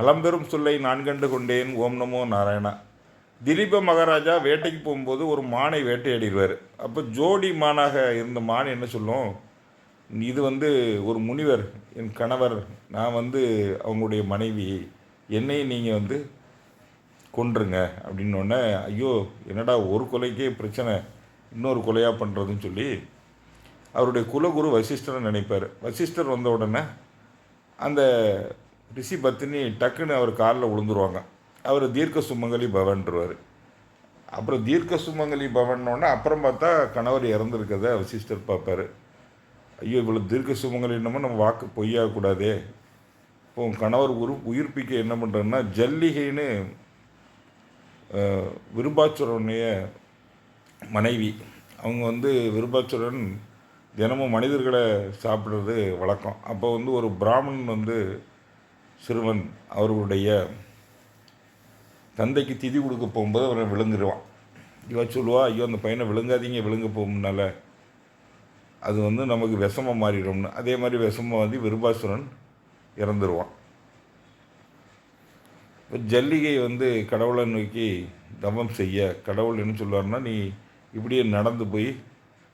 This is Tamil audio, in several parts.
நலம்பெரும் சொல்லை நான் கண்டு கொண்டேன். ஓம் நமோ நாராயணா. திலீப மகாராஜா வேட்டைக்கு போகும்போது ஒரு மானை வேட்டையாடிடுவார். அப்போ ஜோடி மானாக இருந்த மான் என்ன சொல்லும்? இது வந்து ஒரு முனிவர் என் கணவர் நான் வந்து அவங்களுடைய மனைவி என்னை நீங்கள் வந்து கொன்றுங்க. அப்படின்னோடனே ஐயோ என்னடா ஒரு கொலைக்கே பிரச்சனை இன்னொரு கொலையாக பண்ணுறதுன்னு சொல்லி அவருடைய குலகுரு வசிஷ்டரை நினைப்பார். வசிஷ்டர் வந்த உடனே அந்த ரிஷி பத்தினி டக்குன்னு அவர் காலில் விழுந்துருவாங்க அவர் தீர்க்க சுமங்கலி பவன்ருவார். அப்புறம் தீர்க்க சுமங்கலி பவன்னோடனே அப்புறம் பார்த்தா கணவர் இறந்துருக்கத வசிஷ்டர் பார்ப்பார். ஐயோ இவ்வளோ தீர்க்க சுமங்கலி என்னமோ நம்ம வாக்கு பொய்யாகக்கூடாதே இப்போ உன் கணவர் உரு உயிர்ப்பிக்க என்ன பண்ணுறேன்னா ஜல்லிகைன்னு அஹ், விருபாச்சுரனுடைய மனைவி. அவங்க வந்து விருபாச்சுரன் தினமும் மனிதர்களை சாப்பிட்றது வழக்கம். அப்போ வந்து ஒரு பிராமணன் வந்து சிறுவன் அவர்களுடைய தந்தைக்கு திதி கொடுக்க போகும்போது அவரை விழுந்துருவான். இவ சொல்லுவா ஐயோ அந்த பையனை விழுங்காதீங்க விழுங்க போகும்னால. அது வந்து நமக்கு விஷமாக மாறிடும்னு. அதே மாதிரி விஷமாக வந்து விருபாசுரன் இறந்துருவான். இப்போ ஜல்லிகை வந்து கடவுளை நோக்கி தவம் செய்ய கடவுள் என்ன சொல்லுவார்னா நீ இப்படியே நடந்து போய்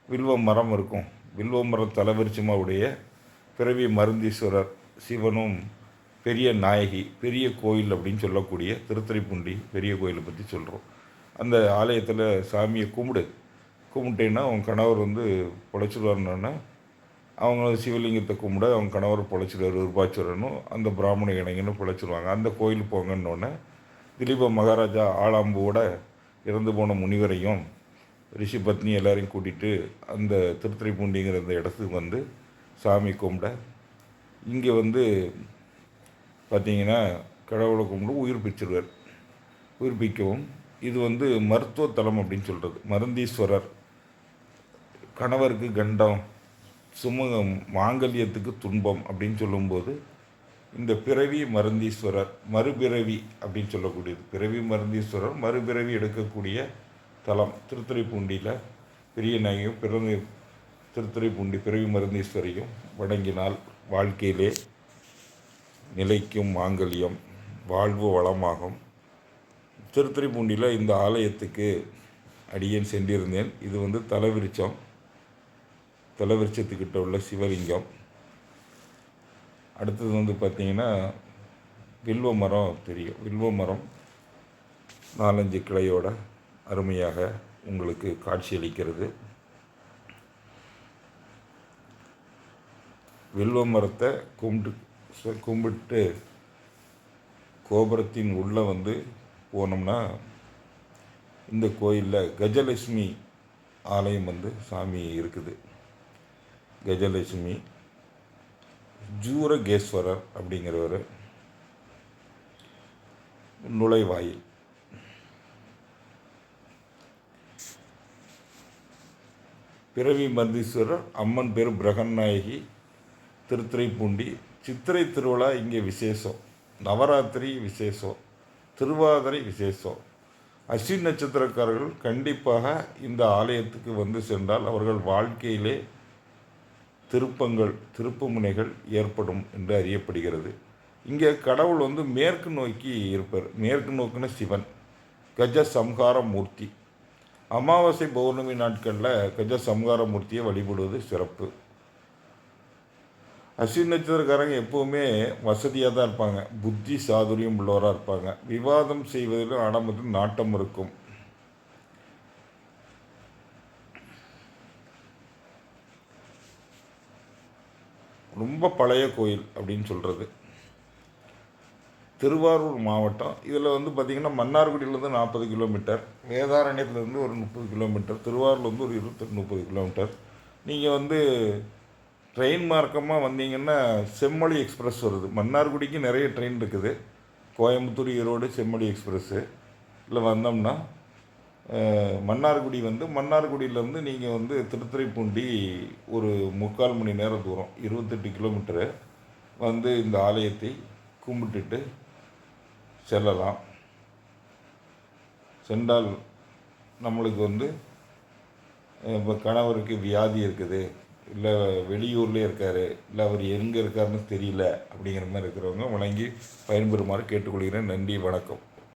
வில்வ மரம் இருக்கும். வில்வ மரம் தலைவரிச்சமாக உடைய பிறவி மருந்தீஸ்வரர் சிவனும் பெரிய நாயகி பெரிய கோயில் அப்படின்னு சொல்லக்கூடிய திருத்துறைப்பூண்டி பெரிய கோயிலை பற்றி சொல்கிறோம் அந்த ஆலயத்தில் சாமியை கும்பிடு. கும்பிட்டேன்னா அவன் கணவர் வந்து பொழைச்சிடுவாருன்னா அவங்க சிவலிங்கத்தை கும்பிட அவங்க கணவர் பொழைச்சிடுவார் விருபாச்சுரனும் அந்த பிராமண இணைங்கன்னு பொழைச்சிடுவாங்க. அந்த கோயில் போங்கன்னொன்னே திலீப மகாராஜா ஆளாம்போட இறந்து போன முனிவரையும் ரிஷி பத்னி எல்லாரையும் கூட்டிகிட்டு அந்த திருத்துறைப்பூண்டிங்கிற அந்த இடத்துக்கு வந்து சாமி கும்பிட இங்கே வந்து பார்த்தீங்கன்னா கடவுளை கும்பிட்டு உயிர்ப்பிச்சிருவார் உயிர்ப்பிக்கவும் இது வந்து மருத்துவத்தலம் அப்படின்னு சொல்கிறது மருந்தீஸ்வரர். கணவருக்கு கண்டம் சுமூகம் மாங்கல்யத்துக்கு துன்பம் அப்படின்னு சொல்லும்போது இந்த பிறவி மருந்தீஸ்வரர் மறுபிறவி அப்படின்னு சொல்லக்கூடியது. பிறவி மருந்தீஸ்வரர் மறுபிறவி எடுக்கக்கூடிய தலம். திருத்துறைப்பூண்டியில் பெரிய நாயகம் பிறந்த திருத்துறைப்பூண்டி பிறவி மருந்தீஸ்வரையும் வணங்கினால் வாழ்க்கையிலே நிலைக்கும் மாங்கல்யம் வாழ்வு வளமாகும். திருத்துறைப்பூண்டியில் இந்த ஆலயத்துக்கு அடியேன் சென்றிருந்தேன். இது வந்து தலைவிருச்சம் தலைவிருச்சத்துக்கிட்ட உள்ள சிவலிங்கம். அடுத்தது வந்து பார்த்திங்கன்னா வில்வ மரம் தெரியும். வில்வ மரம் நாலஞ்சு கிளையோட அருமையாக உங்களுக்கு காட்சியளிக்கிறது வில்வ மரத்தை கும்பிட்டு கும்பிட்டு கோபுரத்தின் உள்ளே வந்து போனோம்னா இந்த கோயிலில் கஜலட்சுமி ஆலயம் வந்து சாமி இருக்குது. கஜலட்சுமி ஜூரகேஸ்வரர் அப்படிங்கிறவர் நுழைவாயில். பிறவி மருந்தீஸ்வரர் அம்மன் பேர் பிரகன்நாயகி திருத்துறைப்பூண்டி சித்திரை திருவிழா இங்கே விசேஷம். நவராத்திரி விசேஷம் திருவாதிரை விசேஷம். அஸ்வின் நட்சத்திரக்காரர்கள் கண்டிப்பாக இந்த ஆலயத்துக்கு வந்து சென்றால் அவர்கள் வாழ்க்கையிலே திருப்பங்கள் திருப்பு முனைகள் ஏற்படும் என்று அறியப்படுகிறது. இங்கே கடவுள் வந்து மேற்கு நோக்கி இருப்பார். மேற்கு நோக்கின சிவன் கஜ சம்ஹார மூர்த்தி. அமாவாசை பௌர்ணமி நாட்களில் கஜ சம்ஹார மூர்த்தியை வழிபடுவது சிறப்பு. அஸ்வின் நட்சத்திரக்காரங்க எப்போவுமே வசதியாக தான் இருப்பாங்க. புத்தி சாதுரியம் உள்ளவராக இருப்பாங்க. விவாதம் செய்வதிலும் ஆடம்பரத்தில் நாட்டம் இருக்கும். ரொம்ப பழைய கோயில் அப்படின்னு சொல்கிறது திருவாரூர் மாவட்டம். இதில் வந்து பார்த்திங்கன்னா மன்னார்குடியிலேருந்து நாற்பது கிலோமீட்டர். வேதாரண்யத்துலேருந்து ஒரு முப்பது கிலோமீட்டர். திருவாரூர்லேருந்து ஒரு இருபத்தெட்டு முப்பது கிலோமீட்டர். நீங்கள் வந்து ட்ரெயின் மார்க்கமாக வந்தீங்கன்னா செம்மொழி எக்ஸ்பிரஸ் வருது. மன்னார்குடிக்கு நிறைய ட்ரெயின் இருக்குது. கோயம்புத்தூர் ஈரோடு செம்மொழி எக்ஸ்பிரஸ்ஸு இல்லை வந்தோம்னா மன்னார்குடி வந்து மன்னார்குடியிலேருந்து நீங்கள் வந்து திருத்துறைப்பூண்டி ஒரு முக்கால் மணி நேரம் தூரம் இருபத்தெட்டு கிலோமீட்டரு வந்து இந்த ஆலயத்தை கும்பிட்டுட்டு செல்லலாம். சென்றால் நம்மளுக்கு வந்து இப்போ கணவருக்கு வியாதி இருக்குது. இல்லை வெளியூர்லேயே இருக்கார் இல்லை அவர் எங்கே இருக்காருன்னு தெரியல அப்படிங்கிற மாதிரி இருக்கிறவங்க வழங்கி பயன்பெறுமாறு கேட்டுக்கொள்கிறேன். நன்றி வணக்கம்.